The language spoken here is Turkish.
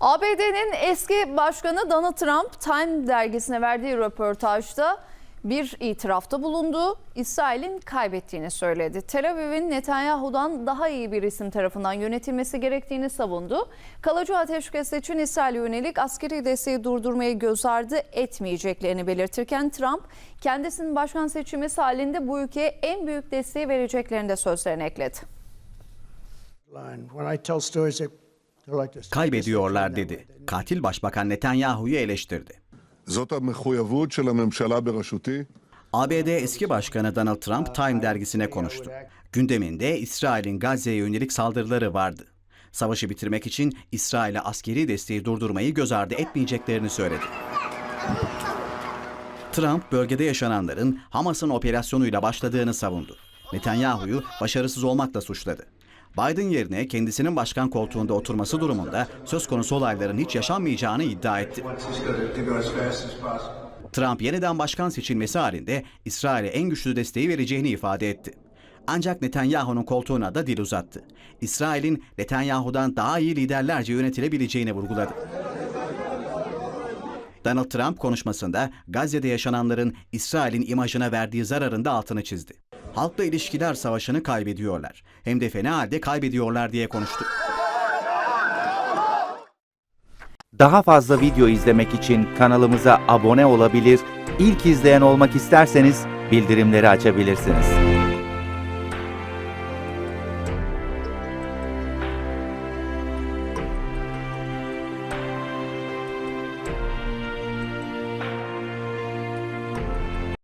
ABD'nin eski başkanı Donald Trump Time dergisine verdiği röportajda bir itirafta bulundu. İsrail'in kaybettiğini söyledi. Tel Aviv'in Netanyahu'dan daha iyi bir isim tarafından yönetilmesi gerektiğini savundu. Kalıcı ateşkes için İsrail'e yönelik askeri desteği durdurmayı göz ardı etmeyeceklerini belirtirken Trump kendisinin başkan seçilmesi halinde bu ülkeye en büyük desteği vereceklerini de sözlerine ekledi. When I tell stories, this kaybediyorlar dedi. Katil Başbakan Netanyahu'yu eleştirdi. ABD eski başkanı Donald Trump Time dergisine konuştu. Gündeminde İsrail'in Gazze'ye yönelik saldırıları vardı. Savaşı bitirmek için İsrail'e askeri desteği durdurmayı göz ardı etmeyeceklerini söyledi. Trump bölgede yaşananların Hamas'ın operasyonuyla başladığını savundu. Netanyahu'yu başarısız olmakla suçladı. Biden yerine kendisinin başkan koltuğunda oturması durumunda söz konusu olayların hiç yaşanmayacağını iddia etti. Trump yeniden başkan seçilmesi halinde İsrail'e en güçlü desteği vereceğini ifade etti. Ancak Netanyahu'nun koltuğuna da dil uzattı. İsrail'in Netanyahu'dan daha iyi liderlerce yönetilebileceğini vurguladı. Donald Trump konuşmasında Gazze'de yaşananların İsrail'in imajına verdiği zararın da altını çizdi. Halkla ilişkiler savaşını kaybediyorlar. Hem de fena halde kaybediyorlar diye konuştu. Daha fazla video izlemek için kanalımıza abone olabilir, ilk izleyen olmak isterseniz bildirimleri açabilirsiniz.